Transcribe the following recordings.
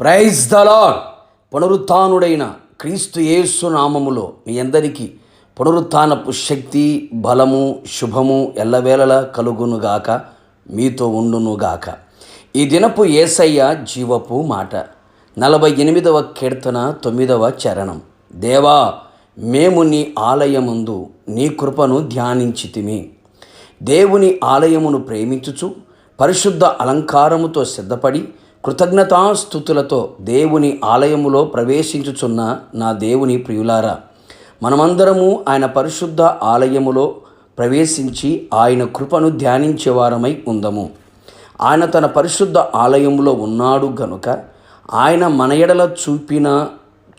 Praise the పునరుత్డైన క్రీస్తు యేసు నామములో మీ అందరికీ పునరుత్నపు శక్తి బలము శుభము ఎల్లవేళలా కలుగునుగాక మీతో ఉండునుగాక ఈ దినపు ఏసయ్య జీవపు మాట. నలభై ఎనిమిదవ కీర్తన తొమ్మిదవ చరణం. దేవా మేము నీ ఆలయముందు నీ కృపను ధ్యానించితిమి. దేవుని ఆలయమును ప్రేమించుచు పరిశుద్ధ అలంకారముతో సిద్ధపడి కృతజ్ఞతాస్థుతులతో దేవుని ఆలయములో ప్రవేశించుచున్న నా దేవుని ప్రియులారా మనమందరము ఆయన పరిశుద్ధ ఆలయములో ప్రవేశించి ఆయన కృపను ధ్యానించేవారమై ఉందము. ఆయన తన పరిశుద్ధ ఆలయములో ఉన్నాడు గనుక ఆయన మన ఎడల చూపిన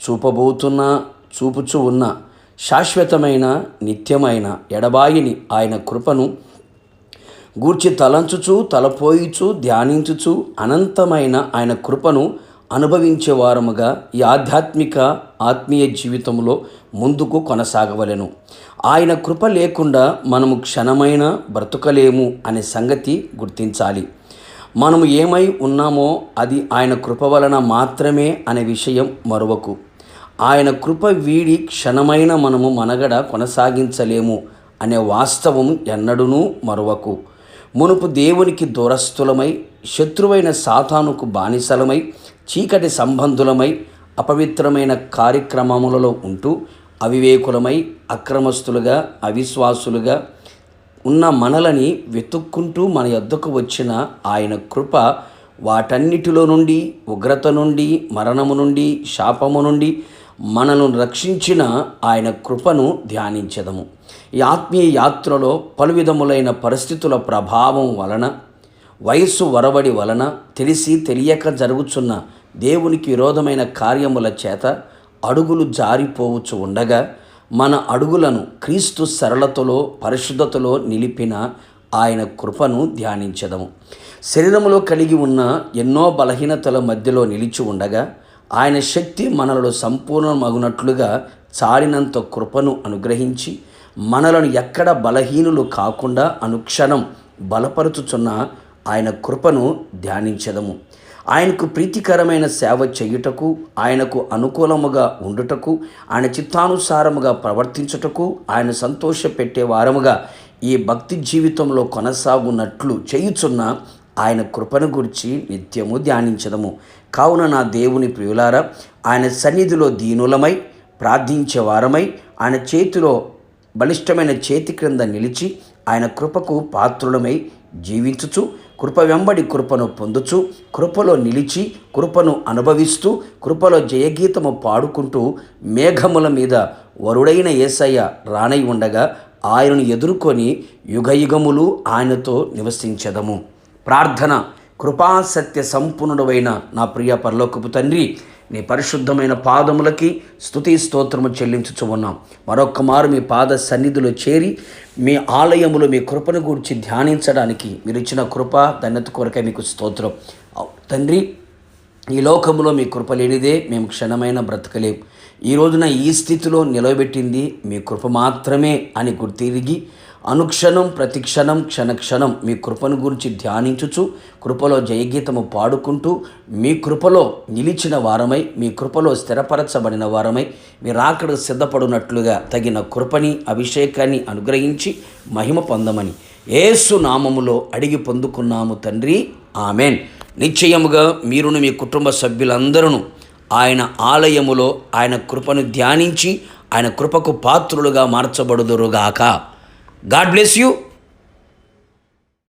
చూపబోతున్న చూపుచు ఉన్న శాశ్వతమైన నిత్యమైన ఎడబాయిని ఆయన కృపను గూర్చి తలంచుచు తలపోయిచు ధ్యానించుచు అనంతమైన ఆయన కృపను అనుభవించే వారముగా ఈ ఆధ్యాత్మిక ఆత్మీయ జీవితంలో ముందుకు కొనసాగవలెను. ఆయన కృప లేకుండా మనము క్షణమైన బ్రతుకలేము అనే సంగతి గుర్తించాలి. మనము ఏమై ఉన్నామో అది ఆయన కృప వలన మాత్రమే అనే విషయం మరొకకు ఆయన కృప వీడి క్షణమైన మనము మనగడ కొనసాగించలేము అనే వాస్తవం ఎన్నడూనూ మరొకకు మునుపు దేవునికి దూరస్థులమై శత్రువైన సాతానుకు బానిసలమై చీకటి సంబంధులమై అపవిత్రమైన కార్యక్రమములలో ఉంటూ అవివేకులమై అక్రమస్తులుగా అవిశ్వాసులుగా ఉన్న మనలని వెతుక్కుంటూ మన యొద్దకు వచ్చిన ఆయన కృప వాటన్నిటిలో నుండి ఉగ్రత నుండి మరణము నుండి శాపము నుండి మనను రక్షించిన ఆయన కృపను ధ్యానించదము. ఈ ఆత్మీయ యాత్రలో పలు విధములైన పరిస్థితుల ప్రభావం వలన వయస్సు వరవడి వలన తెలిసి తెలియక జరుగుచున్న దేవునికి విరోధమైన కార్యముల చేత అడుగులు జారిపోవచ్చు ఉండగా మన అడుగులను క్రీస్తు సరళతలో పరిశుద్ధతలో నిలిపిన ఆయన కృపను ధ్యానించదము. శరీరంలో కలిగి ఉన్న ఎన్నో బలహీనతల మధ్యలో నిలిచి ఉండగా ఆయన శక్తి మనలో సంపూర్ణమగునట్లుగా చాలినంత కృపను అనుగ్రహించి మనలను ఎక్కడ బలహీనులు కాకుండా అనుక్షణం బలపరుచుచున్న ఆయన కృపను ధ్యానించదము. ఆయనకు ప్రీతికరమైన సేవ చేయుటకు ఆయనకు అనుకూలముగా ఉండుటకు ఆయన చిత్తానుసారముగా ప్రవర్తించుటకు ఆయన సంతోషపెట్టే వారముగా ఈ భక్తి జీవితంలో కొనసాగునట్లు చేయుచున్న ఆయన కృపను గురించి నిత్యము ధ్యానించదము. కావున నా దేవుని ప్రియులారా ఆయన సన్నిధిలో దీనులమై ప్రార్థించే వారమై ఆయన చేతిలో బలిష్టమైన చేతి క్రింద నిలిచి ఆయన కృపకు పాత్రులమై జీవించుచు కృప వెంబడి కృపను పొందుచు కృపలో నిలిచి కృపను అనుభవిస్తూ కృపలో జయగీతము పాడుకుంటూ మేఘముల మీద వరుడైన ఏసయ్య రానై ఉండగా ఆయనను ఎదుర్కొని యుగయుగములు ఆయనతో నివసించదము. ప్రార్థన కృపాసత్య సంపూర్ణుడైన నా ప్రియ పరలోకపు తండ్రి నీ పరిశుద్ధమైన పాదములకి స్థుతి స్తోత్రము చెల్లించుచు ఉన్నాం. మరొక్క మారు మీ పాద సన్నిధిలో చేరి మీ ఆలయములో మీ కృపను గురించి ధ్యానించడానికి మీరు ఇచ్చిన కృప ధన్యత కొరకే మీకు స్తోత్రం. తండ్రి ఈ లోకంలో మీ కృప లేనిదే మేము క్షణమైన బ్రతకలేం. ఈ రోజున ఈ స్థితిలో నిలవబెట్టింది మీ కృప మాత్రమే అని గుర్తిరిగి అనుక్షణం ప్రతిక్షణం క్షణక్షణం మీ కృపను గురించి ధ్యానించుచు కృపలో జయగీతము పాడుకుంటూ మీ కృపలో నిలిచిన వారమై మీ కృపలో స్థిరపరచబడిన వారమై మీ రాకడ సిద్ధపడినట్లుగా తగిన కృపని అభిషేకాన్ని అనుగ్రహించి మహిమ పొందమని ఏసు నామములో అడిగి పొందుకున్నాము తండ్రి. ఆమెన్. నిశ్చయముగా మీరును మీ కుటుంబ సభ్యులందరూ ఆయన ఆలయములో ఆయన కృపను ధ్యానించి ఆయన కృపకు పాత్రులుగా మార్చబడుదురుగాక. God bless you.